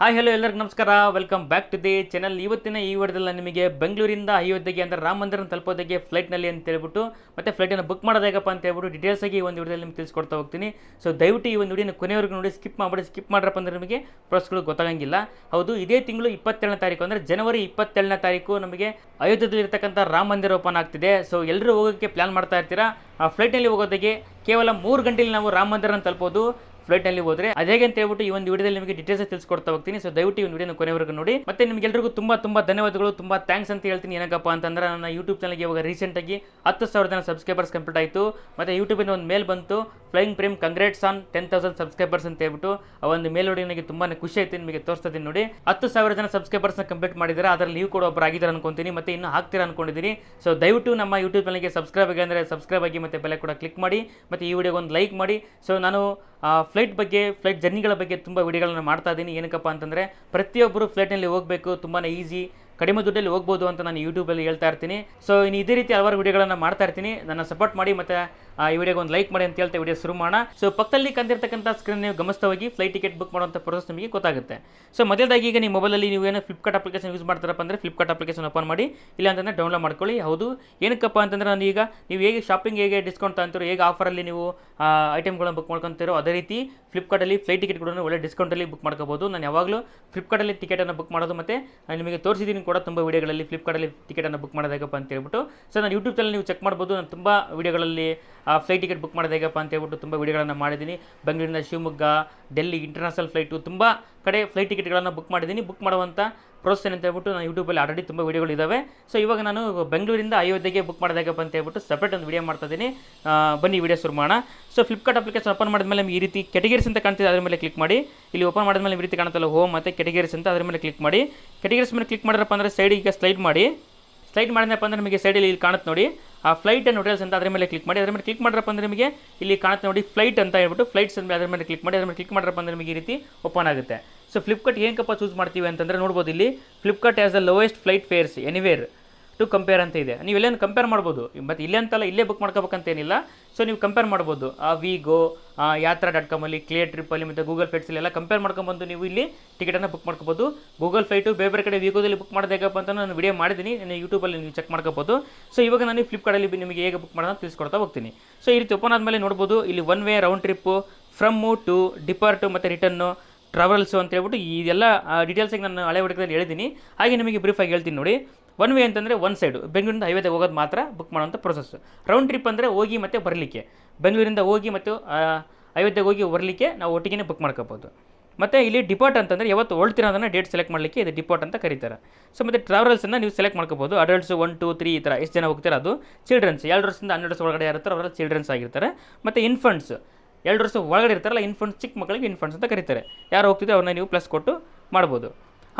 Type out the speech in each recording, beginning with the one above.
Hi hello ಎಲ್ಲರಿಗೂ ನಮಸ್ಕಾರ. Welcome back to the channel ಇವತ್ತಿನ ಈ ವಿಡಿಯೋದಲ್ಲಿ ನಿಮಗೆ ಬೆಂಗಳೂರಿಂದ ಅಯೋಧ್ಯೆಗೆ ಅಂದರೆ ರಾಮ ಮಂದಿರ ತಲುಪೋದಕ್ಕೆ ಫ್ಲೈಟ್ನಲ್ಲಿ ಅಂತ ಹೇಳ್ಬಿಟ್ಟು, ಮತ್ತು ಫ್ಲೈಟನ್ನು ಬುಕ್ ಮಾಡೋದು ಹೇಗಪ್ಪ ಅಂತ ಹೇಳ್ಬಿಟ್ಟು ಡೀಟೇಲ್ಸ್ ಆಗಿ ಈ ಒಂದು ವಿಡಿಯೋದಲ್ಲಿ ನಿಮ್ಗೆ ತಿಳಿಸ್ಕೊಡ್ತಾ ಹೋಗ್ತೀನಿ. ಸೊ ದಯವಿಟ್ಟು ಈ ಒಂದು ವಿಡಿಯೋನ ಕೊನೆವರೆಗೂ ನೋಡಿ ಸ್ಕಿಪ್ ಮಾಡಿ ಸ್ಕಿಪ್ ಮಾಡ್ರಪ್ಪ ಅಂದರೆ ನಿಮಗೆ ಪ್ರೋಸ್ಗಳು ಗೊತ್ತಾಗಂಗಿಲ್ಲ. ಹೌದು, ಇದೇ ತಿಂಗಳು ಇಪ್ಪತ್ತೇಳನೇ ತಾರೀಕು ಅಂದರೆ ಜನವರಿ ಇಪ್ಪತ್ತೇಳನೇ ತಾರೀಕು ನಮಗೆ ಅಯೋಧ್ಯೆಯಲ್ಲಿ ಇರ್ತಕ್ಕಂಥ ರಾಮ ಮಂದಿರ ಓಪನ್ ಆಗ್ತಿದೆ. ಸೊ ಎಲ್ಲರೂ ಹೋಗೋಕ್ಕೆ ಪ್ಲ್ಯಾನ್ ಮಾಡ್ತಾ ಇರ್ತೀರಾ? ಆ ಫ್ಲೈಟ್ನಲ್ಲಿ ಹೋಗೋದಕ್ಕೆ ಕೇವಲ ಮೂರು ಗಂಟೆಯಲ್ಲಿ ನಾವು ರಾಮ ಮಂದಿರನ ತಲುಪೋದು. ಫ್ಲೈಟ್ನಲ್ಲಿ ಹೋದ್ರೆ ಅದೇ ಅಂತ ಹೇಳ್ಬಿಟ್ಟು ಈ ಒಂದು ವಿಡಿಯೋದಲ್ಲಿ ನಿಮಗೆ ಡೀಟೇಲ್ಸ್ ತಿಳಿಸ್ಕೊಡ್ತಾ ಹೋಗ್ತೀನಿ. ಸೊ ದಯವಿಟ್ಟು ಈ ವಿಡಿಯೋನ ಕೊನೆವರೆಗೂ ನೋಡಿ. ಮತ್ತೆ ನಿಮ್ಗೆಲ್ರಿಗೂ ತುಂಬಾ ತುಂಬಾ ಧನ್ಯವಾದಗಳು. ತುಂಬಾ ಥ್ಯಾಂಕ್ಸ್ ಅಂತ ಹೇಳ್ತೀನಿ. ಏನಕ್ಕಪ್ಪ ಅಂತಂದ್ರೆ ನನ್ನ ಯೂಟ್ಯೂಬ್ ಚಾನಲ್ಗೆ ಇವಾಗ ರೀಸೆಂಟಾಗಿ ಹತ್ತು ಸಾವಿರ ಜನ ಸಬ್ಸ್ಕ್ರೈಬರ್ಸ್ ಕಂಪ್ಲೀಟ್ ಆಯಿತು. ಮತ್ತೆ ಯೂಟ್ಯೂಬಿಂದ ಒಂದು ಮೇಲ್ ಬಂತು. Flying frame congrats on ten thousand subscribers ಅಂತ ಹೇಳ್ಬಿಟ್ಟು ಆ ಒಂದು ಮೇಲ್ ನನಗೆ ತುಂಬಾ ಖುಷಿ ಆಯ್ತು ನಿಮಗೆ ತೋರಿಸ್ತೀನಿ ನೋಡಿ. ಹತ್ತು ಸಾವಿರ ಜನ ಸಬ್ಸ್ಕ್ರೈಬರ್ಸ್ನ ಕಂಪ್ಲೀಟ್ ಮಾಡಿದ್ದಾರೆ, ಅದರಲ್ಲಿ ನೀವು ಕೂಡ ಒಬ್ಬರು ಆಗಿದ್ದಾರೆ ಅನ್ಕೊಂತೀನಿ, ಮತ್ತೆ ಇನ್ನು ಹಾಕ್ತೀರಾ ಅನ್ಕೊಂಡಿದ್ದೀನಿ. ಸೊ ದಯವಿಟ್ಟು ನಮ್ಮ ಯೂಟ್ಯೂಬ್ ಚಾನಲ್ಗೆ ಸಬ್ಸ್ಕ್ರೈಬ್ ಆಗಿ ಅಂದರೆ ಸಬ್ಸ್ಕ್ರೈಬ್ ಆಗಿ ಮತ್ತೆ ಬೆಲೆ ಕೂಡ ಕ್ಲಿಕ್ ಮಾಡಿ, ಮತ್ತೆ ಈ ವಿಡಿಯೋಗೆ ಒಂದು ಲೈಕ್ ಮಾಡಿ. ಸೊ ನಾನು ಫ್ಲೈಟ್ ಬಗ್ಗೆ ಫ್ಲೈಟ್ ಜರ್ನಿಗಳ ಬಗ್ಗೆ ತುಂಬ ವಿಡಿಯೋಗಳನ್ನು ಮಾಡ್ತಾ ಇದ್ದೀನಿ. ಏನಕ್ಕಪ್ಪ ಅಂತಂದರೆ ಪ್ರತಿಯೊಬ್ಬರು ಫ್ಲೈಟ್ನಲ್ಲಿ ಹೋಗಬೇಕು ತುಂಬಾ ಈಸಿ ಕಡಿಮೆ ದುಡ್ಡಲ್ಲಿ ಹೋಗ್ಬೋದು ಅಂತ ನಾನು ಯೂಟ್ಯೂಬಲ್ಲಿ ಹೇಳ್ತಾ ಇರ್ತೀನಿ. ಸೊ ಇನ್ನು ಇದೇ ರೀತಿ ಹಲವಾರು ವಿಡಿಯೋಗಳನ್ನು ಮಾಡ್ತಾ ಇರ್ತೀನಿ. ನನ್ನ ಸಪೋರ್ಟ್ ಮಾಡಿ ಮತ್ತು ಈ ವಿಡಿಯೋಗೆ ಒಂದು ಲೈಕ್ ಮಾಡಿ ಅಂತ ಹೇಳ್ತಾ ವಿಡಿಯೋ ಶುರು ಮಾಡೋಣ. ಸೊ ಪಕ್ಕದಲ್ಲಿ ಕಂದಿರ್ತಕ್ಕಂಥ ಸ್ಕ್ರೀನ್ ನೀವು ಗಮನಿಸ್ತಾ ಹೋಗಿ ಫ್ಲೈಟ್ ಟಿಕೆಟ್ ಬುಕ್ ಮಾಡುವಂಥ ಪ್ರೋಸೆಸ್ ನಿಮಗೆ ಗೊತ್ತಾಗುತ್ತೆ. ಸೊ ಮೊದಲಾಗಿ ಈಗ ನಿಮ್ಮ ಮೊಬೈಲಲ್ಲಿ ನೀವು ಏನೋ ಫ್ಲಿಪ್ಕಾರ್ಟ್ ಅಪ್ಲಿಕೇಶನ್ ಯೂಸ್ ಮಾಡ್ತಾರಪ್ಪ ಅಂದರೆ ಫ್ಲಿಪ್ಕಾರ್ಟ್ ಅಪ್ಲಿಕೇಶನ್ ಓಪನ್ ಮಾಡಿ, ಇಲ್ಲ ಅಂತಂದರೆ ಡೌನ್ಲೋಡ್ ಮಾಡ್ಕೊಳ್ಳಿ. ಹೌದು. ಏನಕ್ಕಪ್ಪ ಅಂತಂದರೆ ನಾನು ಈಗ ನೀವು ಹೇಗೆ ಶಾಪಿಂಗ್ ಹೇಗೆ ಡಿಸ್ಕೌಂಟ್ ತಗೊಂತೀರೋ, ಹೇಗೆ ಆಫರಲ್ಲಿ ನೀವು ಐಟಮ್ಗಳನ್ನು ಬುಕ್ ಮಾಡ್ಕೊತೀರೋ ಅದೇ ರೀತಿ ಫ್ಲಿಪ್ಕಾರ್ಟಲ್ಲಿ ಫ್ಲೈಟ್ ಟಿಕೆಟ್ಗಳನ್ನು ಒಳ್ಳೆ ಡಿಸ್ಕೌಂಟಲ್ಲಿ ಬುಕ್ ಮಾಡ್ಕೋಬೋದು. ನಾನು ಯಾವಾಗಲೂ ಫ್ಲಿಪ್ಕಾರ್ಟಲ್ಲಿ ಟಿಕೆಟನ್ನು ಬುಕ್ ಮಾಡೋದು ಮತ್ತು ನಿಮಗೆ ತೋರಿಸಿದ್ದೀನಿ ಕೂಡ ತುಂಬ ವಿಡಿಯೋಗಳಲ್ಲಿ ಫ್ಲಿಪ್ಕಾರ್ಟಲ್ಲಿ ಟಿಕೆಟನ್ನು ಬುಕ್ ಮಾಡೋದು ಹೇಗಪ್ಪ ಅಂತ ಹೇಳ್ಬಿಟ್ಟು. ಸೊ ನಾನು ಯೂಟ್ಯೂಬ್ ಚಾನಲ್ ನೀವು ಚೆಕ್ ಮಾಡ್ಬೋದು. ನಾನು ತುಂಬ ವಿಡಿಯೋಗಳಲ್ಲಿ ಫ್ಲೈಟ್ ಟಿಕೆಟ್ ಬುಕ್ ಮಾಡೋದು ಹೇಗಪ್ಪ ಅಂತ ಹೇಳ್ಬಿಟ್ಟು ತುಂಬ ವಿಡಿಯೋಗಳನ್ನು ಮಾಡಿದ್ದೀನಿ. ಬೆಂಗಳೂರಿನ ಶಿವಮೊಗ್ಗ ಡೆಲ್ಲಿ ಇಂಟರ್ನ್ಯಾಷನಲ್ ಫ್ಲೈಟು ತುಂಬ ಕಡೆ ಫ್ಲೈಟ್ ಟಿಕೆಟ್ಗಳನ್ನು ಬುಕ್ ಮಾಡಿದ್ದೀನಿ. ಬುಕ್ ಮಾಡುವಂಥ ಪ್ರೋಸೆಸ್ ಅಂತ ಹೇಳ್ಬಿಟ್ಟು ನಾನು ಯೂಟ್ಯೂಬಲ್ಲಿ ಆಲ್ರೆಡಿ ತುಂಬ ವಿಡಿಯೋಗಳು ಇದ್ದಾವೆ ಸೊ ಇವಾಗ ನಾನು ಬೆಂಗಳೂರಿಂದ ಅಯೋಧ್ಯೆಗೆ ಬುಕ್ ಮಾಡಿದಾಗಪ್ಪ ಅಂತ ಹೇಳ್ಬಿಟ್ಟು ಸಪ್ರೇಟ್ ಒಂದು ವಿಡಿಯೋ ಮಾಡ್ತಾ ಇದ್ದೀನಿ. ಬನ್ನಿ ವಿಡಿಯೋ ಶುರು ಮಾಡೋಣ. ಸೊ ಫ್ಲಿಪ್ಕಾರ್ಟ್ ಅಪ್ಲಿಕೇಶನ್ ಓಪನ್ ಮಾಡಿದ ಮೇಲೆ ನಿಮಗೆ ಈ ರೀತಿ ಕೆಟಗರೀಸ್ ಅಂತ ಕಾಣ್ತಿದೆ, ಅದರ ಮೇಲೆ ಕ್ಲಿಕ್ ಮಾಡಿ. ಇಲ್ಲಿ ಓಪನ್ ಮಾಡಿದ್ಮೇಲೆ ಈ ರೀತಿ ಕಾಣುತ್ತಲ್ಲ ಹೋಮ್ ಮತ್ತು ಕೆಟಗರೀಸ್ ಅಂತ, ಅದ್ರ ಮೇಲೆ ಕ್ಲಿಕ್ ಮಾಡಿ. ಕೆಟಗರೀಸ್ ಮೇಲೆ ಕ್ಲಿಕ್ ಮಾಡಿದ್ರಪ್ಪ ಅಂದರೆ ಸೈಡಿಗೆ ಸ್ಲೈಡ್ ಮಾಡಿ. ಸ್ಲೈಡ್ ಮಾಡಿದ್ನಪ್ಪ ಅಂದ್ರೆ ನಿಮಗೆ ಸೈಡಲ್ಲಿ ಇಲ್ಲಿ ಕಾಣುತ್ತೆ ನೋಡಿ. ಆ ಫ್ಲೈಟ್ ಆ್ಯಂಡ್ ಹೋಟೆಲ್ಸ್ ಅಂತ ಅದರ ಮೇಲೆ ಕ್ಲಿಕ್ ಮಾಡಿ. ಅದರ ಮೇಲೆ ಕ್ಲಿಕ್ ಮಾಡ್ರಪ್ಪ ಅಂದ್ರೆ ನಿಮಗೆ ಇಲ್ಲಿ ಕಾಣುತ್ತೆ ನೋಡಿ ಫ್ಲೈಟ್ ಅಂತ ಹೇಳ್ಬಿಟ್ಟು ಫ್ಲೈಟ್ಸ್ ಅಂತ ಅದರ ಮೇಲೆ ಕ್ಲಿಕ್ ಮಾಡಿ. ಅದರ ಮೇಲೆ ಕ್ಲಿಕ್ ಮಾಡ್ರಪ್ಪ ಅಂದರೆ ನಿಮಗೆ ಈ ರೀತಿ ಓಪನ್ ಆಗುತ್ತೆ. ಸೊ ಫ್ಲಿಪ್ಕಾರ್ಟ್ ಏನಕ್ಕಪ್ಪ ಚೂಸ್ ಮಾಡ್ತೀವಿ ಅಂತಂದರೆ ನೋಡ್ಬೋದು ಇಲ್ಲಿ Flipkart as the lowest flight fares anywhere to compare ಅಂತ ಇದೆ. ನೀವು ಎಲ್ಲೇನು ಕಂಪೇರ್ ಮಾಡ್ಬೋದು. ಮತ್ತು ಇಲ್ಲೇ ಅಂತಲ್ಲ, ಇಲ್ಲೇ ಬುಕ್ ಮಾಡ್ಕೋಬೇಕಂತೇನಿಲ್ಲ. ಸೊ ನೀವು ಕಂಪೇರ್ ಮಾಡ್ಬೋದು. ಆ ವಿಗೋ ಯಾತ್ರಾ ಡಾಟ್ ಕಾಮಲ್ಲಿ ಕ್ಲಿಯರ್ ಟ್ರಿಪ್ಪಲ್ಲಿ ಮತ್ತು ಗೂಗಲ್ ಫ್ಲೈಟ್ಸಲ್ಲಿ ಎಲ್ಲ ಕಂಪೇರ್ ಮಾಡ್ಕೊಂಬಂದು ನೀವು ಇಲ್ಲಿ ಟಿಕೆಟನ್ನು ಬುಕ್ ಮಾಡ್ಕೋಬೋದು. ಗೂಗಲ್ ಫ್ಲೈಟು ಬೇರೆ ಬೇರೆ ಕಡೆ ವಿಗೋದಲ್ಲಿ ಬುಕ್ ಮಾಡೋದೇಗಪ್ಪ ಅಂತ ನಾನು ವಿಡಿಯೋ ಮಾಡಿದ್ದೀನಿ. ನಾನು ಯೂಟ್ಯೂಬಲ್ಲಿ ನೀವು ಚೆಕ್ ಮಾಡ್ಕೋಬೋದು. ಸೊ ಇವಾಗ ನಾನು ಫ್ಲಿಪ್ಕಾರ್ಟಲ್ಲಿ ನಿಮಗೆ ಹೇಗೆ ಬುಕ್ ಮಾಡೋದು ತಿಳಿಸ್ಕೊಡ್ತಾ ಹೋಗ್ತೀನಿ. ಸೊ ಈ ರೀತಿ ಓಪನ್ ಆದಮೇಲೆ ನೋಡ್ಬೋದು, ಇಲ್ಲಿ one way round trip from to depart ಮತ್ತು ರಿಟರ್ನು ಟ್ರಾವೆಲ್ಸು ಅಂತ ಹೇಳ್ಬಿಟ್ಟು ಇದೆಲ್ಲ ಡೀಟೇಲ್ಸಿಗೆ ನಾನು ಹಳೆ ಹುಡುಗದಲ್ಲಿ ಹೇಳಿದ್ದೀನಿ. ಹಾಗೆ ನಿಮಗೆ ಬ್ರೀಫಾಗಿ ಹೇಳ್ತೀನಿ ನೋಡಿ. ಒನ್ ವೇ ಅಂತಂದರೆ ಒನ್ ಸೈಡು ಬೆಂಗಳೂರಿಂದ ಹೈವೇದಾಗ ಹೋಗೋದು ಮಾತ್ರ ಬುಕ್ ಮಾಡೋಂಥ ಪ್ರೊಸೆಸ್ ರೌಂಡ್ ಟ್ರಿಪ್ ಅಂದರೆ ಹೋಗಿ ಮತ್ತು ಬರಲಿಕ್ಕೆ. ಬೆಂಗಳೂರಿಂದ ಹೋಗಿ ಮತ್ತು ಹೈವೇದಾಗ ಹೋಗಿ ಬರಲಿಕ್ಕೆ ನಾವು ಒಟ್ಟಿಗೆ ಬುಕ್ ಮಾಡ್ಕೋಬೋದು. ಮತ್ತು ಇಲ್ಲಿ ಡಿಪಾರ್ಟ್ ಅಂತಂದರೆ ಯಾವತ್ತು ಹೊಳ್ತೀರ ಅದನ್ನು ಡೇಟ್ ಸೆಲೆಕ್ಟ್ ಮಾಡಲಿಕ್ಕೆ ಇದು ಡಿಪಾರ್ಟ್ ಅಂತ ಕರೀತಾರೆ. ಸೊ ಮತ್ತು ಟ್ರಾವೆಲ್ಸನ್ನು ನೀವು ಸೆಲೆಕ್ಟ್ ಮಾಡ್ಕೋಬೋದು. ಅಡಲ್ಟ್ಸ್ ಒನ್ ಟು ತ್ರೀ ಈ ಥರ ಎಷ್ಟು ಜನ ಹೋಗ್ತಾರೆ ಅದು. ಚಿಲ್ಡ್ರನ್ಸ್ ಎರಡು ವರ್ಷದಿಂದ ಹನ್ನೆರಡು ವರ್ಷ ಒಳಗಡೆ ಇರ್ತಾರೆ ಅವರೆಲ್ಲ ಚಿಲ್ಡ್ರನ್ಸ್ ಆಗಿರ್ತಾರೆ. ಮತ್ತು ಇನ್ಫಂಟ್ಸ್ ಎರಡು ವರ್ಷ ಒಳಗಡೆ ಇರ್ತಾರಲ್ಲ ಇನ್ಫಂಟ್ಸ್ ಚಿಕ್ಕ ಮಕ್ಕಳಿಗೆ ಇನ್ಫಂಟ್ಸ್ ಅಂತ ಕರೀತಾರೆ. ಯಾರು ಹೋಗ್ತಿದ್ರೆ ಅವ್ರನ್ನ ನೀವು ಪ್ಲಸ್ ಕೊಟ್ಟು ಮಾಡ್ಬೋದು.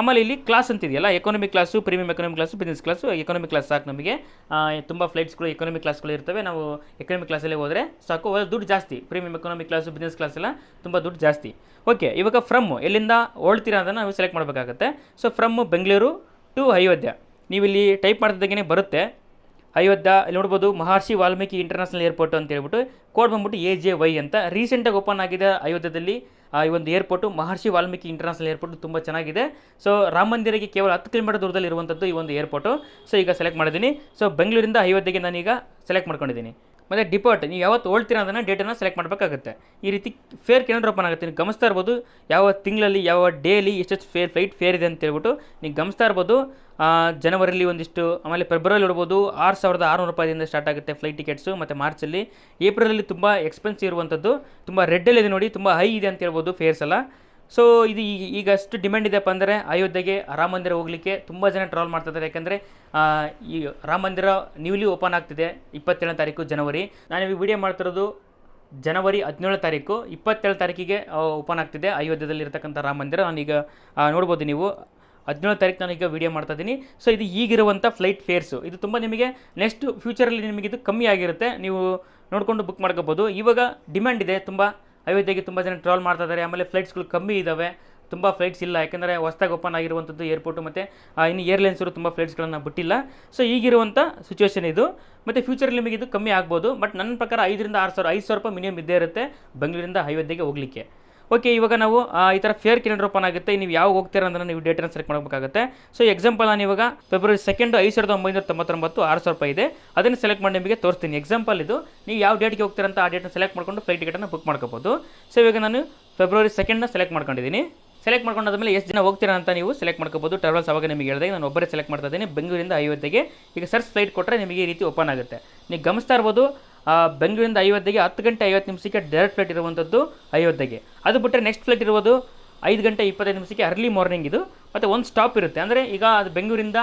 ಆಮೇಲೆ ಇಲ್ಲಿ class ಅಂತಿದೆಯಲ್ಲ economic class premium economic class business class economic class ಸಾಕು ನಮಗೆ. ತುಂಬ ಫ್ಲೈಟ್ಸ್ಗಳು ಎಕಾನಮಿಕ್ ಕ್ಲಾಸ್ಗಳು ಇರ್ತವೆ. ನಾವು ಎಕನಾಮಿಕ್ ಕ್ಲಾಸಲ್ಲೇ ಹೋದರೆ ಸಾಕು. ದುಡ್ಡು ಜಾಸ್ತಿ. Premium economic class business class ಎಲ್ಲ ತುಂಬ ದುಡ್ಡು ಜಾಸ್ತಿ. ಓಕೆ ಇವಾಗ ಫ್ರಮ್ ಎಲ್ಲಿಂದ ಹೊಳ್ತೀರಾ ಅಂತ ನಾವು ಸೆಲೆಕ್ಟ್ ಮಾಡಬೇಕಾಗತ್ತೆ. So from Bengaluru to Ayodhya. ನೀವು ಇಲ್ಲಿ ಟೈಪ್ ಮಾಡ್ತಿದ್ದಾಗೇ ಬರುತ್ತೆ. ಅಯೋಧ್ಯ ಇಲ್ಲಿ ನೋಡ್ಬೋದು ಮಹರ್ಷಿ ವಾಲ್ಮೀಕಿ ಇಂಟರ್ನ್ಯಾಷನಲ್ ಏರ್ಪೋರ್ಟ್ ಅಂತ ಹೇಳ್ಬಿಟ್ಟು ಕೋಡ್ ಬಂದ್ಬಿಟ್ಟು ಎ ಜೆ ವೈ ಅಂತ. ರೀಸೆಂಟಾಗಿ ಓಪನ್ ಆಗಿದೆ ಅಯೋಧ್ಯದಲ್ಲಿ ಈ ಒಂದು airport Maharshi Valmiki international airport ತುಂಬ ಚೆನ್ನಾಗಿದೆ. ಸೊ ರಾಮ ಮಂದಿರಕ್ಕೆ ಕೇವಲ ಹತ್ತು ಕಿಲೋಮೀಟರ್ ದೂರದಲ್ಲಿ ಇರುವಂಥದ್ದು ಈ ಒಂದು ಏರ್ಪೋರ್ಟು ಸೊ ಈಗ ಸೆಲೆಕ್ಟ್ ಮಾಡಿದ್ದೀನಿ. ಸೊ ಬೆಂಗಳೂರಿಂದ ಅಯೋಧ್ಯೆಗೆ ನಾನೀಗ ಸೆಲೆಕ್ಟ್ ಮಾಡ್ಕೊಂಡಿದ್ದೀನಿ. ಮತ್ತು ಡಿಪಾರ್ಟ್ ನೀವು ಯಾವತ್ತು ಹೋಳ್ತೀರ ಅದನ್ನು ಡೇಟನ್ನು ಸೆಲೆಕ್ಟ್ ಮಾಡಬೇಕಾಗುತ್ತೆ. ಈ ರೀತಿ ಫೇರ್ ಕ್ಯಾಲೆಂಡರ್ ಓಪನ್ ಆಗುತ್ತೆ. ನೀವು ಗಮನಿಸ್ತಾ ಇರ್ಬೋದು, ಯಾವ ತಿಂಗಳಲ್ಲಿ, ಯಾವ ಡೇಲಿ ಎಷ್ಟೆಷ್ಟು ಫೇರ್ ಫ್ಲೈಟ್ ಫೇರ್ ಇದೆ ಅಂತ ಹೇಳ್ಬಿಟ್ಟು ನೀವು ಗಮನಿಸ್ತಾ ಇರ್ಬೋದು. ಜನವರಿಲಿ ಒಂದಿಷ್ಟು, ಆಮೇಲೆ ಫೆಬ್ರವರಿ ನೋಡ್ಬೋದು ಆರು ಸಾವಿರದ ಆರುನೂರು ರೂಪಾಯಿಂದ ಸ್ಟಾರ್ಟ್ ಆಗುತ್ತೆ ಫ್ಲೈಟ್ ಟಿಕೆಟ್ಸು ಮತ್ತು ಮಾರ್ಚಲ್ಲಿ ಏಪ್ರಿಲಲ್ಲಿ ತುಂಬ ಎಕ್ಸ್ಪೆನ್ಸಿವ್ ಇರುವಂಥದ್ದು, ತುಂಬ ರೆಡ್ಡಲ್ಲಿದೆ ನೋಡಿ, ತುಂಬ ಹೈ ಇದೆ ಅಂತ ಹೇಳ್ಬೋದು ಫೇರ್ಸ್ ಎಲ್ಲ. ಸೊ ಇದು ಈಗ ಈಗ ಅಷ್ಟು ಡಿಮ್ಯಾಂಡ್ ಇದೆಯಪ್ಪ ಅಂದರೆ ಅಯೋಧ್ಯೆಗೆ ರಾಮ ಮಂದಿರ ಹೋಗಲಿಕ್ಕೆ ತುಂಬ ಜನ ಟ್ರಾವೆಲ್ ಮಾಡ್ತಿದ್ದಾರೆ ಯಾಕಂದರೆ ಈ ರಾಮ ಮಂದಿರ ನ್ಯೂಲಿ ಓಪನ್ ಆಗ್ತಿದೆ ಇಪ್ಪತ್ತೇಳನೇ ತಾರೀಕು ಜನವರಿ. ನಾನು ಈ ವಿಡಿಯೋ ಮಾಡ್ತಿರೋದು ಜನವರಿ ಹದಿನೇಳು ತಾರೀಕು. ಇಪ್ಪತ್ತೇಳು ತಾರೀಕಿಗೆ ಓಪನ್ ಆಗ್ತಿದೆ ಅಯೋಧ್ಯೆದಲ್ಲಿ ಇರತಕ್ಕಂಥ ರಾಮ ಮಂದಿರ. ನಾನೀಗ ನೋಡ್ಬೋದು ನೀವು. ಹದಿನೇಳು ತಾರೀಕು ನಾನೀಗ ವೀಡಿಯೋ ಮಾಡ್ತಾ ಇದ್ದೀನಿ. ಸೊ ಇದು ಈಗಿರುವಂಥ ಫ್ಲೈಟ್ ಫೇರ್ಸು ಇದು ತುಂಬ ನಿಮಗೆ ನೆಕ್ಸ್ಟ್ ಫ್ಯೂಚರಲ್ಲಿ ನಿಮಗೆ ಇದು ಕಮ್ಮಿ ಆಗಿರುತ್ತೆ. ನೀವು ನೋಡಿಕೊಂಡು ಬುಕ್ ಮಾಡ್ಕೋಬೋದು. ಇವಾಗ ಡಿಮ್ಯಾಂಡ್ ಇದೆ ತುಂಬ. ಅಯೋಧ್ಯೆಗೆ ತುಂಬ ಜನ ಟ್ರಾವೆಲ್ ಮಾಡ್ತಾ ಇದ್ದಾರೆ. ಆಮೇಲೆ ಫ್ಲೈಟ್ಸ್ಗಳು ಕಮ್ಮಿ ಇದ್ದಾವೆ ತುಂಬ ಫ್ಲೈಟ್ಸ್ ಇಲ್ಲ. ಯಾಕೆಂದರೆ ಹೊಸ್ದಾಗಿ ಓಪನ್ ಆಗಿರುವಂಥದ್ದು ಏರ್ಪೋರ್ಟು ಮತ್ತು ಇನ್ನು ಏರ್ಲೈನ್ಸರು ತುಂಬ ಫ್ಲೈಟ್ಸ್ಗಳನ್ನು ಬಿಟ್ಟಿಲ್ಲ. ಸೊ ಈಗಿರುವಂಥ ಸಿಚುವೇಶನ್ ಇದು. ಮತ್ತು ಫ್ಯೂಚರ್ ನಿಮಗೆ ಇದು ಕಮ್ಮಿ ಆಗ್ಬೋದು. ಬಟ್ ನನ್ನ ಪ್ರಕಾರ ಐದರಿಂದ ಆರು ಸಾವಿರ, ಐದು ಸಾವಿರ ರೂಪಾಯಿ ಮಿನಿಮಮ್ ಇದ್ದೇ ಇರುತ್ತೆ. ಬೆಂಗಳೂರಿಂದ ಅಯೋಧ್ಯೆಗೆ ಹೋಗಲಿಕ್ಕೆ. ಓಕೆ ಇವಾಗ ನಾವು ಈ ಥರ ಫೇರ್ ಕ್ಯಾಲೆಂಡರ್ ಓಪನ್ ಆಗುತ್ತೆ. ನೀವು ಯಾವಾಗ ಹೋಗ್ತೀರಾ ಅಂದ್ರೆ ನೀವು ಡೇಟನ್ನು ಸೆಲೆಕ್ಟ್ ಮಾಡಬೇಕಾಗುತ್ತೆ. ಸೊ ಎಕ್ಸಾಂಪಲ್ ನಾನು ಇವಾಗ ಫೆಬ್ರವರಿ ಸೆಕೆಂಡ್ ಐದು ಸಾವಿರದ ಒಂಬೈನೂರ ತೊಂಬತ್ತೊಂಬತ್ತು, ಆರು ಸಾವಿರ ರೂಪಾಯಿ ಇದೆ. ಅದನ್ನು ಸೆಲೆಕ್ಟ್ ಮಾಡಿ ನಿಮಗೆ ತೋರಿಸ್ತೀನಿ. ಎಕ್ಸಾಂಪಲ್ ಇದು, ನೀವು ಯಾವ ಡೇಟ್ಗೆ ಹೋಗ್ತೀರಾ ಅಂತ ಆ ಡೇಟನ್ನು ಸೆಲೆಕ್ಟ್ ಮಾಡ್ಕೊಂಡು ಫ್ಲೈಟ್ ಟಿಕೆಟನ್ನು ಬುಕ್ ಮಾಡ್ಕೋಬೋದು. ಸೊ ಇವಾಗ ನಾನು ಫೆಬ್ರವರಿ ಸೆಕೆಂಡ್ನ ಸೆಲೆಕ್ಟ್ ಮಾಡ್ಕೊಂಡಿದ್ದೀನಿ. ಸೆಲೆಕ್ಟ್ ಮಾಡ್ಕೊಂಡಾದ್ಮೇಲೆ ಎಷ್ಟು ಜನ ಹೋಗ್ತೀರಾ ಅಂತ ನೀವು ಸೆಲೆಕ್ಟ್ ಮಾಡ್ಕೋಬೋದು. ಟ್ರಾವೆಲ್ಸ್ ಅವಾಗ ನಿಮಗೆ ಹೇಳಿದೆ ನಾನು ಒಬ್ಬರೇ ಸೆಲೆಕ್ಟ್ ಮಾಡ್ತಾ ಇದ್ದೀನಿ. ಬೆಂಗಳೂರಿಂದ ಐವತ್ತಿಗೆ ಈಗ ಸರ್ಚ್ ಫ್ಲೈಟ್ ಕೊಟ್ಟರೆ ನಿಮಗೆ ಈ ರೀತಿ ಓಪನ್ ಆಗುತ್ತೆ. ನೀವು ಗಮನಿಸ್ತಾ ಇರ್ಬೋದು ಬೆಂಗಳೂರಿಂದ ಅಯೋಧ್ಯೆಗೆ ಹತ್ತು ಗಂಟೆ ಐವತ್ತು ನಿಮಿಷಕ್ಕೆ ಡೈರೆಕ್ಟ್ ಫ್ಲೈಟ್ ಇರುವಂಥದ್ದು ಅಯೋಧ್ಯೆಗೆ ಅದು ಬಿಟ್ಟರೆ ನೆಕ್ಸ್ಟ್ ಫ್ಲೈಟ್ ಇರುವುದು ಐದು ಗಂಟೆ ಇಪ್ಪತ್ತೈದು ನಿಮಿಷಕ್ಕೆ ಅರ್ಲಿ ಮಾರ್ನಿಂಗ್ ಇದು. ಮತ್ತು ಒಂದು ಸ್ಟಾಪ್ ಇರುತ್ತೆ. ಅಂದರೆ ಈಗ ಅದು ಬೆಂಗಳೂರಿಂದ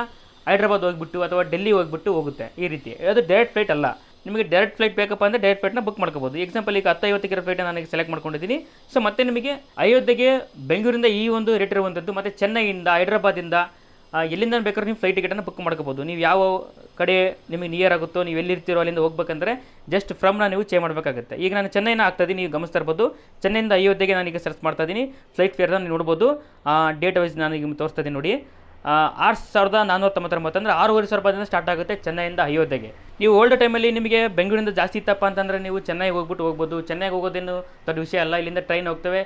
ಹೈದ್ರಾಬಾದ್ ಹೋಗ್ಬಿಟ್ಟು ಅಥವಾ ಡೆಲ್ಲಿ ಹೋಗ್ಬಿಟ್ಟು ಹೋಗುತ್ತೆ ಈ ರೀತಿ. ಅದು ಡೈರೆಕ್ಟ್ ಫ್ಲೈಟ್ ಅಲ್ಲ. ನಿಮಗೆ ಡೈರೆಕ್ಟ್ ಫ್ಲೈಟ್ ಬೇಕಪ್ಪ ಅಂದರೆ ಡೈರೆಕ್ಟ್ ಫ್ಲೈಟ್ನ ಬುಕ್ ಮಾಡ್ಕೋಬೋದು. ಎಕ್ಸಾಂಪಲ್ ಈಗ ಹತ್ತು ಐವತ್ತಕ್ಕಿರೋ ಫ್ಲೈಟ್ ನನಗೆ ಸೆಲೆಕ್ಟ್ ಮಾಡ್ಕೊಂಡಿದ್ದೀನಿ. ಸೊ ಮತ್ತೆ ನಿಮಗೆ ಅಯೋಧ್ಯೆಗೆ ಬೆಂಗಳೂರಿಂದ ಈ ಒಂದು ರೇಟ್ ಇರುವಂಥದ್ದು, ಮತ್ತು ಚೆನ್ನೈಯಿಂದ ಹೈದ್ರಾಬಾದಿಂದ ಎಲ್ಲಿಂದ ಬೇಕಾದ್ರೂ ನೀವು ಫ್ಲೈಟ್ ಟಿಕೆಟನ್ನು ಬುಕ್ ಮಾಡ್ಕೋಬೋದು. ನೀವು ಯಾವ ಕಡೆ ನಿಮಗೆ ನಿಯರ್ ಆಗುತ್ತೋ, ನೀವು ಎಲ್ಲಿರ್ತೀರೋ ಅಲ್ಲಿಂದ ಹೋಗ್ಬೇಕಂದ್ರೆ ಜಸ್ಟ್ ಫ್ರಮ್ನ ನೀವು ಚೇ ಮಾಡಬೇಕಾಗುತ್ತೆ. ಈಗ ನಾನು ಚೆನ್ನೈನ ಆಗ್ತಾ ಇದ್ದೀನಿ ನೀವು ಗಮನಿಸ್ತಾ ಇರ್ಬೋದು. ಚೆನ್ನೈಯಿಂದ ಅಯೋಧ್ಯೆಗೆ ನಾನೀಗ ಸರ್ಚ್ ಮಾಡ್ತಾ ಇದ್ದೀನಿ ಫ್ಲೈಟ್ ಫೇರ್ನ ನೀವು ನೋಡ್ಬೋದು. ಡೇಟ್ ವೈಸ್ ನಾನು ಈಗ ತೋರಿಸ್ತಾ ಇದ್ದೀನಿ ನೋಡಿ. ಆರು ಸಾವಿರದ ನಾನ್ನೂರ ತೊಂಬತ್ತೊಂಬತ್ತು ಅಂದರೆ ಆರೂವರೆ ಸಾವಿರ ರೂಪಾಯಿಂದ ಸ್ಟಾರ್ಟ್ ಆಗುತ್ತೆ ಚೆನ್ನೈಯಿಂದ ಅಯೋಧ್ಯೆಗೆ. ನೀವು ಓಲ್ಡ್ ಟೈಮಲ್ಲಿ ನಿಮಗೆ ಬೆಂಗಳೂರಿಂದ ಜಾಸ್ತಿ ಇತ್ತಪ್ಪ ಅಂತಂದರೆ ನೀವು ಚೆನ್ನೈಗೆ ಹೋಗ್ಬಿಟ್ಟು ಹೋಗ್ಬೋದು. ಚೆನ್ನೈಗೆ ಹೋಗೋದೇನು ದೊಡ್ಡ ವಿಷಯ ಅಲ್ಲ, ಇಲ್ಲಿಂದ ಟ್ರೈನ್ ಹೋಗ್ತವೆ.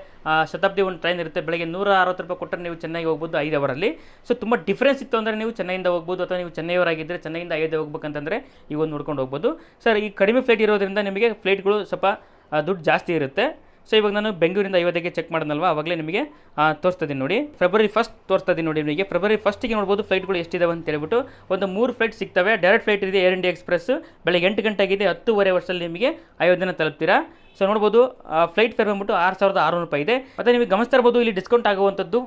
ಶತಾಬ್ದಿ ಒಂದು ಟ್ರೈನ್ ಇರುತ್ತೆ, ಬೆಳಗ್ಗೆ ನೂರ ಅರವತ್ತು ರೂಪಾಯಿ ಕೊಟ್ಟರೆ ನೀವು ಚೆನ್ನೈಗೆ ಹೋಗ್ಬೋದು ಐದು ಅವರಲ್ಲಿ ಸೊ ತುಂಬ ಡಿಫ್ರೆನ್ಸ್ ಇತ್ತು ಅಂದರೆ ನೀವು ಚೆನ್ನೈಯಿಂದ ಹೋಗ್ಬೋದು ಅಥವಾ ನೀವು ಚೆನ್ನೈಯವರಾಗಿದ್ದರೆ ಚೆನ್ನೈಯಿಂದ ಅಯೋಧ್ಯೆ ಹೋಗ್ಬೇಕಂತಂದರೆ ಒಂದು ನೋಡ್ಕೊಂಡು ಹೋಗ್ಬೋದು. ಸರ್ ಈ ಕಡಿಮೆ ಫ್ಲೈಟ್ ಇರೋದ್ರಿಂದ ನಿಮಗೆ ಫ್ಲೈಟ್ಗಳು ಸ್ವಲ್ಪ ದುಡ್ಡು ಜಾಸ್ತಿ ಇರುತ್ತೆ. ಸೊ ಇವಾಗ ನಾನು ಬೆಂಗಳೂರಿಂದ ಅಯೋಧ್ಯೆಗೆ ಚೆಕ್ ಮಾಡಿದ್ನಲ್ವ? ಅವಾಗಲೇ ನಿಮಗೆ ಆ, ತೋರಿಸ್ತಾ ಇದ್ದೀನಿ ನೋಡಿ. ಫೆಬ್ರವರಿ ಫಸ್ಟ್ ತೋರಿಸ್ತಾ ಇದ್ದೀನಿ ನೋಡಿ ನಿಮಗೆ. ಫೆಬ್ರವರಿ ಫಸ್ಟಿಗೆ ನೋಡ್ಬೋದು ಫ್ಲೈಟ್ಗಳು ಎಷ್ಟಿದಾವೆ ಅಂತ ಹೇಳ್ಬಿಟ್ಟು ಒಂದು ಮೂರು ಫ್ಲೈಟ್ ಸಿಗ್ತವೆ. ಡೈರೆಕ್ಟ್ ಫ್ಲೈಟ್ ಇದೆ ಏರ್ ಇಂಡಿಯಾ ಎಕ್ಸ್ಪ್ರೆಸ್ ಬೆಳಗ್ಗೆ ಎಂಟು ಗಂಟೆಗಿದೆ ಹತ್ತೂವರೆ ವರ್ಷದಲ್ಲಿ ನಿಮಗೆ ಅಯೋಧ್ಯೆನ ತಲುಪ್ತೀರಾ? ಸೊ ನೋಡ್ಬೋದು ಫ್ಲೈಟ್ ಫೇರ್ ಬಂದ್ಬಿಟ್ಟು ಆರು ಸಾವಿರದ ಆರುನೂರು ರೂಪಾಯಿ ಇದೆ. ಮತ್ತು ನಿಮಗೆ ಗಮನಿಸ್ತಾ ಇರ್ಬೋದು ಇಲ್ಲಿ ಡಿಸ್ಕೌಂಟ್ ಆಗುವಂಥದ್ದು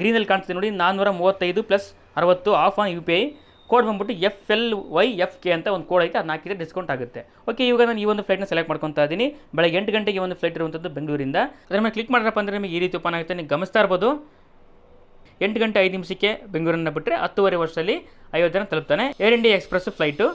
ಗ್ರೀನಲ್ಲಿ ಕಾಣಿಸ್ತಿದೆ ನೋಡಿ ನಾನ್ನೂರ ಮೂವತ್ತೈದು ಪ್ಲಸ್ ಅರವತ್ತು off on U P I code ಬಂದ್ಬಿಟ್ಟು F L Y F K ಅಂತ ಒಂದು ಕೋಡ್ ಐತೆ ಅದನ್ನ ಹಾಕಿದ್ರೆ ಡಿಸ್ಕೌಂಟ್ ಆಗುತ್ತೆ. ಓಕೆ ಇವಾಗ ನಾನು ಈ ಒಂದು ಫ್ಲೈಟ್ನ ಸೆಲೆಕ್ಟ್ ಮಾಡ್ಕೊತಾ ಇದ್ದೀನಿ. ಬೆಳಗ್ಗೆ ಎಂಟು ಗಂಟೆಗೆ ಒಂದು ಫ್ಲೈಟ್ ಇರುವಂಥದ್ದು ಬೆಂಗಳೂರಿಂದ. ಅದರ ಮೇಲೆ ಕ್ಲಿಕ್ ಮಾಡಿದ್ರಪ್ಪ ಅಂದರೆ ನಿಮಗೆ ಈ ರೀತಿ ಓಪನ್ ಆಗುತ್ತೆ. ನೀವು ಗಮನಿಸ್ತಾ ಇರ್ಬೋದು. ಎಂಟು ಗಂಟೆ ಐದು ನಿಮಿಷಕ್ಕೆ ಬೆಂಗಳೂರನ್ನ ಬಿಟ್ಟರೆ ಹತ್ತುವರೆ ವರ್ಷದಲ್ಲಿ ಅಯೋಧ್ಯೆನ ತಲುಪ್ತಾನೆ. Air India Express flight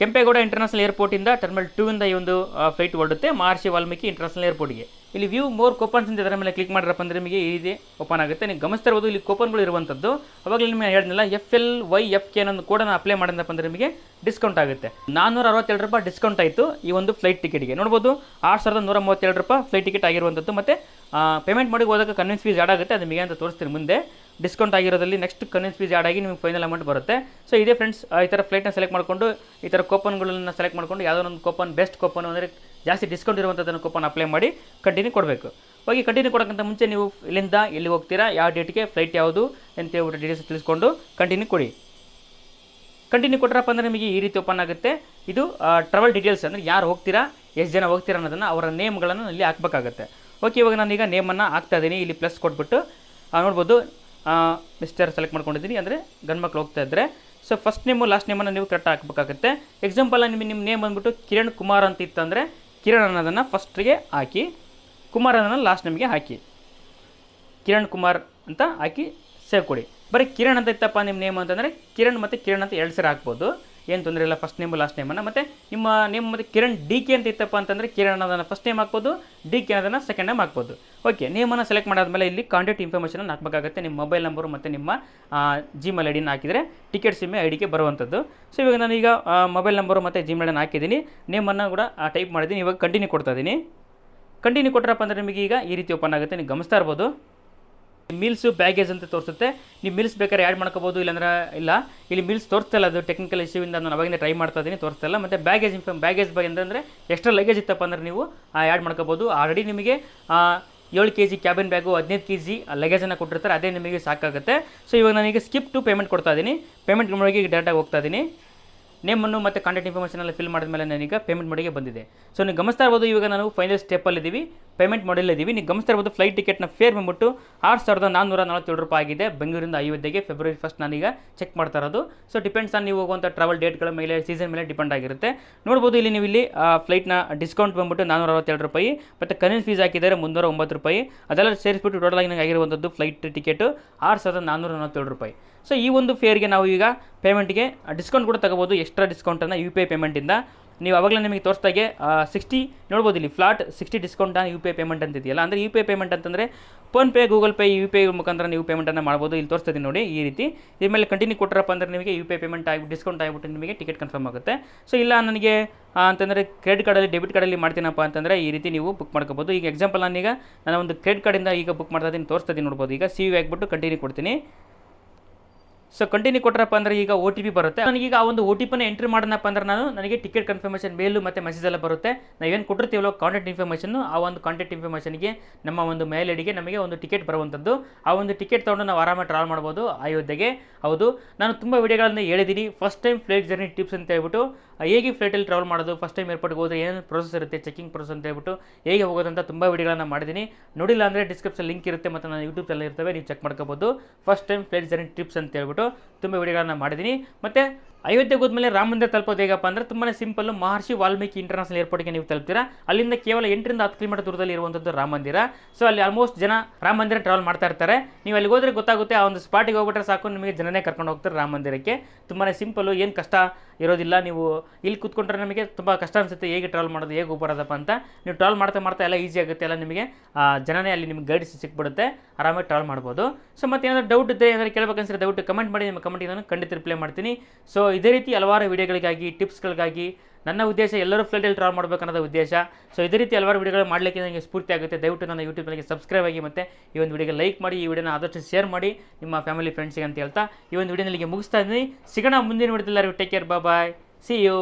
Kempegowda international ಏರ್ಪೋರ್ಟಿಂದ terminal two ಇಂದ ಈ ಒಂದು ಫ್ಲೈಟ್ ಹೊರಡುತ್ತೆ. ಮಹರ್ಷಿ ವಾಲ್ಮೀಕಿ ಇಂಟರ್ನ್ಯಾಷನಲ್ ಏರ್ಪೋರ್ಟ್ಗೆ ಇಲ್ಲಿ ವ್ಯೂ ಮೋರ್ ಕೂಪನ್ಸ್ ಅಂತ ಇದರ ಮೇಲೆ ಕ್ಲಿಕ್ ಮಾಡಿರಪ್ಪ ಅಂದರೆ ನಿಮಗೆ ಈ ಓಪನ್ ಆಗುತ್ತೆ. ನೀವು ಗಮನಿಸ್ತಾ ಇರ್ಬೋದು, ಇಲ್ಲಿ ಕೂಪನ್ಗಳು ಇರುವಂಥದ್ದು ಅವಾಗಲೇ ನಿಮಗೆ ಹೇಳಿದ್ನಲ್ಲ F L Y F K ಅನ್ನೋ ಕೋಡನ್ನು ಅಪ್ಲೈ ಮಾಡಿದಪ್ಪ ಅಂದರೆ ನಿಮಗೆ ಡಿಸ್ಕೌಂಟ್ ಆಗುತ್ತೆ. ನಾನ್ನೂರ ಅರವತ್ತೆರಡು ರೂಪಾಯಿ ಡಿಸ್ಕೌಂಟ್ ಆಯಿತು ಈ ಒಂದು ಫ್ಲೈಟ್ ಟಿಕೆಟ್ಗೆ ನೋಡ್ಬೋದು ಆರು ಸಾವಿರದ ನೂರ ಮೂವತ್ತೆರಡು ರೂಪಾಯಿ ಫ್ಲೈಟ್ ಟಿಕೆಟ್ ಆಗಿರುವಂಥದ್ದು ಮತ್ತು ಪೇಮೆಂಟ್ ಮಾಡಿ ಹೋದಾಗ ಕನ್ವಿನ್ಸ್ ಫೀಸ್ ಆಡ್ ಆಗುತ್ತೆ, ಅದು ನಿಮಗೆ ಅಂತ ತೋರಿಸ್ತೀನಿ ಮುಂದೆ. ಡಿಸ್ಕೌಂಟ್ ಆಗಿರೋದ್ರಲ್ಲಿ ನೆಕ್ಸ್ಟ್ ಕನ್ವಿನ್ಸ್ ಫೀಸ್ ಆಡ್ ಆಗಿ ನಿಮಗೆ ಫೈನಲ್ ಅಮೌಂಟ್ ಬರುತ್ತೆ. ಸೊ ಇದೇ ಫ್ರೆಂಡ್ಸ್ ಈ ಥರ ಫ್ಲೈಟ್ನ ಸೆಲೆಕ್ಟ್ ಮಾಡಿಕೊಂಡು, ಈ ಥರ ಕೂಪನ್ಗಳನ್ನ ಸೆಲೆಕ್ಟ್ ಮಾಡಿಕೊಂಡು, ಯಾವುದೋ ಒಂದು ಕೂಪನ್ ಬೆಸ್ಟ್ ಕೋಪನ್ ಅಂದರೆ ಜಾಸ್ತಿ ಡಿಸ್ಕೌಂಟ್ ಇರುವಂಥದ್ದನ್ನು ಕೂಪನ್ ಅಪ್ಲೈ ಮಾಡಿ ಕಂಟಿನ್ಯೂ ಕೊಡಬೇಕು. ಹೋಗಿ ಕಂಟಿನ್ಯೂ ಕೊಡೋಕ್ಕಿಂತ ಮುಂಚೆ ನೀವು ಇಲ್ಲಿಂದ ಎಲ್ಲಿ ಹೋಗ್ತೀರಾ, ಯಾವ ಡೇಟ್ಗೆ ಫ್ಲೈಟ್ ಯಾವುದು ಅಂತ ಹೇಳ್ಬಿಟ್ಟು ಡೀಟೇಲ್ಸ್ ತಿಳಿಸ್ಕೊಂಡು ಕಂಟಿನ್ಯೂ ಕೊಡಿ. ಕಂಟಿನ್ಯೂ ಕೊಟ್ಟರಪ್ಪ ಅಂದರೆ ನಿಮಗೆ ಈ ರೀತಿ ಓಪನ್ ಆಗುತ್ತೆ. ಇದು ಟ್ರಾವೆಲ್ ಡೀಟೇಲ್ಸ್ ಅಂದರೆ ಯಾರು ಹೋಗ್ತೀರಾ, ಎಷ್ಟು ಜನ ಹೋಗ್ತೀರಾ ಅನ್ನೋದನ್ನು ಅವರ ನೇಮ್ಗಳನ್ನು ಇಲ್ಲಿ ಹಾಕಬೇಕಾಗುತ್ತೆ. ಓಕೆ ಇವಾಗ ನಾನೀಗ ನೇಮನ್ನು ಹಾಕ್ತಾ ಇದ್ದೀನಿ. ಇಲ್ಲಿ ಪ್ಲಸ್ ಕೊಟ್ಬಿಟ್ಟು ನೋಡ್ಬೋದು ಮಿಸ್ಟರ್ ಸೆಲೆಕ್ಟ್ ಮಾಡ್ಕೊಂಡಿದ್ದೀನಿ. ಅಂದರೆ ಗಂಡ್ಮಕ್ಳು ಹೋಗ್ತಾ ಇದ್ದರೆ ಸೊ ಫಸ್ಟ್ ನೇಮು ಲಾಸ್ಟ್ ನೇಮನ್ನು ನೀವು ಕರೆಕ್ಟ್ ಹಾಕ್ಬೇಕಾಗುತ್ತೆ. ಎಕ್ಸಾಂಪಲ್ ನಿಮಗೆ ನಿಮ್ಮ ನೇಮ್ ಬಂದ್ಬಿಟ್ಟು ಕಿರಣ್ ಕುಮಾರ್ ಅಂತ ಇತ್ತಂದರೆ ಕಿರಣ್ ಅನ್ನೋದನ್ನು ಫಸ್ಟ್ಗೆ ಹಾಕಿ, ಕುಮಾರ್ ಅನ್ನೋದನ್ನು ಲಾಸ್ಟ್ ನಿಮಗೆ ಹಾಕಿ. ಕಿರಣ್ ಕುಮಾರ್ ಅಂತ ಹಾಕಿ ಸೇವ್ ಕೊಡಿ. ಬರೀ ಕಿರಣ್ ಅಂತ ಇತ್ತಪ್ಪ ನಿಮ್ಮ ನೇಮ್ ಅಂತಂದರೆ ಕಿರಣ್ ಮತ್ತು ಕಿರಣ್ ಅಂತ ಎರಡು ಸರಿ ಹಾಕ್ಬೋದು. ಏನು ತೊಂದರೆ ಇಲ್ಲ ಫಸ್ಟ್ ನೇಮು ಲಾಸ್ಟ್ ನೇಮನ್ನು ಮತ್ತು ನಿಮ್ಮ ನೇಮ್ ಮತ್ತು ಕಿರಣ್ ಡಿ ಕೆ ಅಂತ ಇತ್ತಪ್ಪ ಅಂತಂದರೆ ಕಿರಣ್ ಅನ್ನೋದನ್ನು ಫಸ್ಟ್ ನೇಮ್ ಹಾಕ್ಬೋದು, ಡಿ ಕೆ ಅನ್ನೋದನ್ನು ಸೆಕೆಂಡ್ ನೇಮ್ ಹಾಕ್ಬೋದು. ಓಕೆ ನೇಮನ್ನು ಸೆಲೆಕ್ಟ್ ಮಾಡಾದ್ಮೇಲೆ ಇಲ್ಲಿ ಕಾಂಟ್ಯಾಕ್ಟ್ ಇನ್ಫಾರ್ಮೇಷನ್ ಹಾಕಬೇಕಾಗುತ್ತೆ. ನಿಮ್ಮ ಮೊಬೈಲ್ ನಂಬರು ಮತ್ತು ನಿಮ್ಮ ಜಿಮೇಲ್ ಐ ಡಿನ ಹಾಕಿದರೆ ಟಿಕೆಟ್ ಸಿಮ್ಮೆ ಐ ಡಿಗೆ ಬರುವಂಥದ್ದು ಸೊ ಇವಾಗ ನಾನೀಗ ಮೊಬೈಲ್ ನಂಬರು ಮತ್ತು ಜಿಮೇಲ್ ಐಡನ್ನ ಹಾಕಿದ್ದೀನಿ. ನೇಮನ್ನು ಕೂಡ ಟೈಪ್ ಮಾಡಿದ್ದೀನಿ. ಇವಾಗ ಕಂಟಿನ್ಯೂ ಕೊಡ್ತಾ ಇದ್ದೀನಿ. ಕಂಟಿನ್ಯೂ ಕೊಟ್ಟರಪ್ಪ ಅಂದರೆ ನಿಮಗೆ ಈಗ ಈ ರೀತಿ ಓಪನ್ ಆಗುತ್ತೆ. ನೀವು ಗಮನಿಸ್ತಾ ಇರ್ಬೋದು. ಮೀಲ್ಸು ಬ್ಯಾಗೇಜ್ ಅಂತ ತೋರಿಸುತ್ತೆ. ನೀವು ಮಿಲ್ಸ್ ಬೇಕಾದ್ರೆ ಆ್ಯಡ್ ಮಾಡ್ಕೋಬೋದು, ಇಲ್ಲಾಂದ್ರೆ ಇಲ್ಲ. ಇಲ್ಲಿ ಮಿಲ್ಸ್ ತೋರಿಸ್ತಲ್ಲ ಅದು ಟೆಕ್ನಿಕಲ್ ಇಶ್ಯೂವಿಂದ ನಾನು ಅವಾಗಿಂದ ಟ್ರೈ ಮಾಡ್ತಾ ಇದ್ದೀನಿ ತೋರಿಸ್ತಾ ಇಲ್ಲ. ಮತ್ತು ಬ್ಯಾಗೇಜ್ ಇನ್ಫಾರ್ಮ್ ಬ್ಯಾಗೇಜ್ ಬಗ್ಗೆ ಅಂತಂದರೆ ಎಕ್ಸ್ಟ್ರಾ ಲಗೇಜ್ ಇತ್ತಪ್ಪ ಅಂದ್ರೆ ನೀವು ಆ್ಯಡ್ ಮಾಡ್ಕೋಬೋದು. ಆಲ್ರೆಡಿ ನಿಮಗೆ ಏಳು ಕೆ ಜಿ ಕ್ಯಾಬಿನ್ ಬ್ಯಾಗು ಹದಿನೈದು ಕೆ ಜಿ ಲಗೇಜನ್ನು ಕೊಟ್ಟಿರ್ತಾರೆ. ಅದೇ ನಿಮಗೆ ಸಾಕಾಗುತ್ತೆ. ಸೊ ಇವಾಗ ನನಗೆ ಸ್ಕಿಪ್ ಟು ಪೇಮೆಂಟ್ ಕೊಡ್ತಾ ಇದ್ದೀನಿ ಪೇಮೆಂಟ್ ಈಗ ಡೈರೆಕ್ಟಾಗಿ ಹೋಗ್ತಾ ಇದ್ದೀನಿ ನೇಮನ್ನು ಮತ್ತು ಕಾಂಟ್ಯಾಕ್ಟ್ ಇನ್ಫಾರ್ಮೇಷನ್ ಎಲ್ಲ ಫಿಲ್ ಮಾಡಿದ ಮೇಲೆ ನನಗೆ ಪೇಮೆಂಟ್ ಮಾಡಿಗೆ ಬಂದಿದೆ. ಸೊ ನೀವು ಗಮನಿಸ್ತಾ ಇರ್ಬೋದು, ಇವಾಗ ನಾನು ಫೈನಲ್ ಸ್ಟೆಪ್ಪಲ್ಲಿ ಇದ್ದೀವಿ ಪೇಮೆಂಟ್ ಮಾಡಲ್ಲೇ ಇದ್ದೀವಿ ನೀವು ಗಮನಿಸ್ತಾ ಇರ್ಬೋದು ಫ್ಲೈಟ್ ಟಿಕೆಟ್ನ ಫೇರ್ ಬಂದ್ಬಿಟ್ಟು ಆರು ಸಾವಿರದ ನಾನ್ನೂರ ನಲವತ್ತೇಳು ರೂಪಾಯಿ ಆಗಿದೆ ಬೆಂಗಳೂರಿಂದ ಅಯೋಧ್ಯೆಗೆ ಫೆಬ್ರವರಿ ಫಸ್ಟ್ ನಾನೀಗ ಚೆಕ್ ಮಾಡ್ತಾ ಇರೋದು. ಸೊ ಡಿಪೆಂಡ್ಸ್ ಆನ್ ನೀವು ಹೋಗುವಂಥ ಟ್ರಾವೆಲ್ ಡೇಟ್ಗಳ ಮೇಲೆ ಸೀಸನ್ ಮೇಲೆ ಡಿಪೆಂಡ್ ಆಗಿರುತ್ತೆ. ನೋಡ್ಬೋದು, ಇಲ್ಲಿ ನೀವು ಇಲ್ಲಿ ಫ್ಲೈಟ್ನ ಡಿಸ್ಕೌಂಟ್ ಬಂದ್ಬಿಟ್ಟು ನಾನ್ನೂರ ಅರವತ್ತೆರಡು ರೂಪಾಯಿ, ಮತ್ತು ಕನ್ವಿನ್ಸ್ ಫೀಸ್ ಹಾಕಿದ್ದಾರೆ ಮುನ್ನೂರ ಒಂಬತ್ತು ರೂಪಾಯಿ. ಅದೆಲ್ಲ ಸೇರಿಸ್ಬಿಟ್ಟು ಟೋಟಲ್ ಆಗಿ ನನಗೆ ಆಗಿರುವಂಥದ್ದು ಫ್ಲೈಟ್ ಟಿಕೆಟು ಆರು ಸಾವಿರದ ನಾನ್ನೂರ ನಲವತ್ತೇಳು ರೂಪಾಯಿ. ಸೊ ಈ ಒಂದು ಫೇರ್ಗೆ ನಾವು ಈಗ ಪೇಮೆಂಟ್ಗೆ ಡಿಸ್ಕೌಂಟ್ ಕೂಡ ತಗೋಬೋದು. ಎಕ್ಸ್ಟ್ರಾ ಡಿಸ್ಕೌಂಟನ್ನು ಯು ಪಿ ಐ ಪೇಮೆಂಟಿಂದ ನೀವು ಅವಾಗಲೇ ನಿಮಗೆ ತೋರಿಸ್ದಾಗೆ ಸಿಕ್ಸ್ಟಿ ನೋಡ್ಬೋದು ಇಲ್ಲಿ flat sixty discount U P I payment ಅಂತ ಇದೆಯಲ್ಲ ಅಂದರೆ ಯು ಪಿ ಐ ಪೇಮೆಂಟ್ ಅಂತಂದರೆ PhonePe Google Pay U P I ಮುಖಾಂತರ ನೀವು ಪೇಮೆಂಟನ್ನು ಮಾಡ್ಬೋದು. ಇಲ್ಲಿ ತೋರಿಸ್ತೀನಿ ನೋಡಿ ಈ ರೀತಿ. ಇದ್ರ ಮೇಲೆ ಕಂಟಿನ್ಯೂ ಕೊಟ್ಟರಪ್ಪ ಅಂದರೆ ನಿಮಗೆ ಯು ಪಿ ಐ ಪೇಮೆಂಟ್ ಆಗಿ ಡಿಸ್ಕೌಂಟ್ ಆಗಿಬಿಟ್ಟು ನಿಮಗೆ ಟಿಕೆಟ್ ಕನ್ಫರ್ಮ್ ಆಗುತ್ತೆ. ಸೊ ಇಲ್ಲ ನನಗೆ ಅಂತಂದರೆ ಕ್ರೆಡಿಟ್ ಕಾರ್ಡಲ್ಲಿ ಡೆಬಿಟ್ ಕಾರ್ಡಲ್ಲಿ ಮಾಡ್ತೀನಪ್ಪ ಅಂತಂದರೆ ಈ ರೀತಿ ನೀವು ಬುಕ್ ಮಾಡ್ಕೋಬೋದು. ಈಗ ಎಕ್ಸಾಂಪಲ್ ನಾನೀಗ ನಾನು ಒಂದು ಕ್ರೆಡಿಟ್ ಕಾರ್ಡಿಂದ ಈಗ ಬುಕ್ ಮಾಡ್ತಾ ಇದ್ದೀನಿ, ತೋರಿಸ್ತಾ ನೋಡ್ಬೋದು. ಈಗ ಸಿ ಯು ಆಗಿಬಿಟ್ಟು ಕಂಟಿನ್ಯೂ ಕೊಡ್ತೀನಿ. ಸೊ ಕಂಟಿನ್ಯೂ ಕೊಟ್ಟರಪ್ಪ ಅಂದರೆ ಈಗ ಒ ಟಿ ಪಿ ಬರುತ್ತೆ. ನನಗೀಗ ಆ ಒಂದು ಒ ಟಿ ಪಿನ ಎಂಟ್ರಿ ಮಾಡೋಣಪ್ಪ ಅಂದ್ರೆ ನಾನು ನನಗೆ ಟಿಕೆಟ್ ಕನ್ಫರ್ಮೇಷನ್ ಮೇಲು ಮತ್ತು ಮೆಸೇಜ್ ಎಲ್ಲ ಬರುತ್ತೆ. ಏನು ಕೊಟ್ಟಿರ್ತೀವಲ್ಲ ಕಾಂಟ್ಯಾಕ್ಟ್ ಇನ್ಫಾರ್ಮೇಷನ್ನು ಆ ಒಂದು ಕಾಂಟ್ಯಾಕ್ಟ್ ಇನ್ಫಾರ್ಮೇಷನ್ಗೆ ನಮ್ಮ ಒಂದು ಮೇಲ್ ಐಡಿಗೆ ನಮಗೆ ಒಂದು ಟಿಕೆಟ್ ಬರುವಂಥದ್ದು. ಆ ಒಂದು ಟಿಕೆಟ್ ತೊಗೊಂಡು ನಾವು ಆರಾಮಾಗಿ ಟ್ರಾವೆಲ್ ಮಾಡ್ಬೋದು ಅಯೋಧ್ಯೆಗೆ. ಹೌದು. ನಾನು ತುಂಬ ವಿಡಿಯೋಗಳನ್ನು ಹೇಳಿದ್ದೀನಿ. First time flight journey tips ಅಂತ ಹೇಳ್ಬಿಟ್ಟು ಹೇಗೆ ಫ್ಲೈಟಲ್ಲಿ ಟ್ರಾವೆಲ್ ಮಾಡೋದು ಫಸ್ಟ್ ಟೈಮ್ ಏರ್ಪೋರ್ಟ್ಗೆ ಹೋದ್ರೆ ಏನು ಪ್ರೊಸೆಸ್ ಇರುತ್ತೆ ಚೆಕಿಂಗ್ ಪ್ರೊಸೆಸ್ ಅಂತ ಹೇಳ್ಬಿಟ್ಟು ಹೇಗೆ ಹೋಗೋದಂತ ತುಂಬ ವಿಡಿಯೋಗಳನ್ನು ಮಾಡಿದ್ದೀನಿ. ನೋಡಿಲ್ಲ ಅಂದರೆ ಡಿಸ್ಕ್ರಿಪ್ಷನ್ ಲಿಂಕ್ ಇರುತ್ತೆ ಮತ್ತು ನಾನು ಯೂಟ್ಯೂಬ್ ಚಾನಲ್ ಇರ್ತವೆ, ನೀವು ಚೆಕ್ ಮಾಡ್ಕೋಬೋದು. First time flight journey tips ಅಂತ ಹೇಳ್ಬಿಟ್ಟು. ತುಂಬ ವಿಡಿಯೋಗಳನ್ನು ಮಾಡಿದ್ದೀನಿ. ಮತ್ತು ಅಯೋಧ್ಯೆಗೆ ಹೋದ್ಮೇಲೆ ರಾಮ ಮಂದಿರ ತಲುಪೋದು ಹೇಗಪ್ಪ ಅಂದರೆ ತುಂಬಾ ಸಿಂಪಲ್ ಮಹರ್ಷಿ ವಾಲ್ಮೀಕಿ ಇಂಟರ್ನ್ಯಾಷನಲ್ ಏರ್ಪೋರ್ಟ್ಗೆ ನೀವು ತಲುಪ್ತೀರಾ. ಅಲ್ಲಿಂದ ಕೇವಲ ಎಂಟರಿಂದ ಹತ್ತು ಕಿಲೋಮೀಟರ್ ದೂರದಲ್ಲಿ ಇರುವಂಥದ್ದು ರಾಮ ಮಂದಿರ. ಸೊ ಅಲ್ಲಿ ಆಲ್ಮೋಸ್ಟ್ ಜನ ರಾಮ ಮಂದಿರ ಟ್ರಾವೆಲ್ ಮಾಡ್ತಾ ಇರ್ತಾರೆ. ನೀವು ಅಲ್ಲಿಗೆ ಹೋದ್ರೆ ಗೊತ್ತಾಗುತ್ತೆ ಆ ಒಂದು ಸ್ಪಾಟಿಗೆ ಹೋಗ್ಬಿಟ್ರೆ ಸಾಕು, ನಿಮಗೆ ಜನನೇ ಕರ್ಕೊಂಡು ಹೋಗ್ತಾರೆ ರಾಮ ಮಂದಿರಕ್ಕೆ. ತುಂಬಾ ಸಿಂಪಲ್ಲು, ಏನು ಕಷ್ಟ? ಇರೋದಿಲ್ಲ. ನೀವು ಇಲ್ಲಿ ಕೂತ್ಕೊಂಡ್ರೆ ನಮಗೆ ತುಂಬ ಕಷ್ಟ ಅನಿಸುತ್ತೆ, ಹೇಗೆ ಟ್ರಾವೆಲ್ ಮಾಡೋದು, ಹೇಗೆ ಹೋಗ್ಬರೋದಪ್ಪ ಅಂತ. ನೀವು ಟ್ರಾವೆಲ್ ಮಾಡ್ತಾ ಮಾಡ್ತಾ ಎಲ್ಲ ಈಸಿ ಆಗುತ್ತೆ, ಎಲ್ಲ ನಿಮಗೆ ಜನನೇ ಅಲ್ಲಿ ನಿಮಗೆ ಗೈಡ್ಸ್ ಸಿಕ್ಬಿಡುತ್ತೆ. ಆರಾಮಾಗಿ ಟ್ರಾವೆಲ್ ಮಾಡ್ಬೋದು. ಸೊ ಮತ್ತೆ ಏನಾದರೂ ಡೌಟ್ ಇದ್ದರೆ ಏನಾದರೂ ಕೇಳಬೇಕನ್ಸಿದ್ರೆ ದಯವಿಟ್ಟು ಕಮೆಂಟ್ ಮಾಡಿ, ನಿಮ್ಮ ಕಮೆಂಟಿಗೆ ನಾನು ಖಂಡಿತ ರಿಪ್ಲೈ ಮಾಡ್ತೀನಿ. ಸೊ ಇದೇ ರೀತಿ ಹಲವಾರು ವೀಡಿಯೋಗಳಿಗಾಗಿ ಟಿಪ್ಸ್ಗಳಿಗಾಗಿ ನನ್ನ ಉದ್ದೇಶ ಎಲ್ಲರೂ ಫ್ಲೈಟಲ್ಲಿ ಟ್ರಾವೆಲ್ ಮಾಡಬೇಕನ್ನೋದು ಉದ್ದೇಶ. ಸೊ ಇದೇ ರೀತಿ ಹಲವಾರು ವಿಡಿಯೋಗಳು ಮಾಡಲಿಕ್ಕೆ ನನಗೆ ಸ್ಫೂರ್ತಿ ಆಗುತ್ತೆ. ದಯವಿಟ್ಟು ನನ್ನ ಯೂಟ್ಯೂಬ್ ನನಗೆ ಸಬ್ಸ್ಕ್ರೈಬ್ ಆಗಿ ಮತ್ತು ಈ ಒಂದು ವಿಡಿಯೋಗೆ ಲೈಕ್ ಮಾಡಿ, ಈ ವಿಡಿಯೋನ ಆದಷ್ಟು ಶೇರ್ ಮಾಡಿ ನಿಮ್ಮ ಫ್ಯಾಮಿಲಿ ಫ್ರೆಂಡ್ಸಿಗೆ ಅಂತ ಹೇಳ್ತಾ ಈ ಒಂದು ವಿಡಿಯೋನಲ್ಲಿಗೆ ಮುಗಿಸ್ತಾ ಇದ್ದೀನಿ. ಸಿಗೋಣ ಮುಂದಿನ ವಿಡಿಯೋದಲ್ಲಿ take care bye see you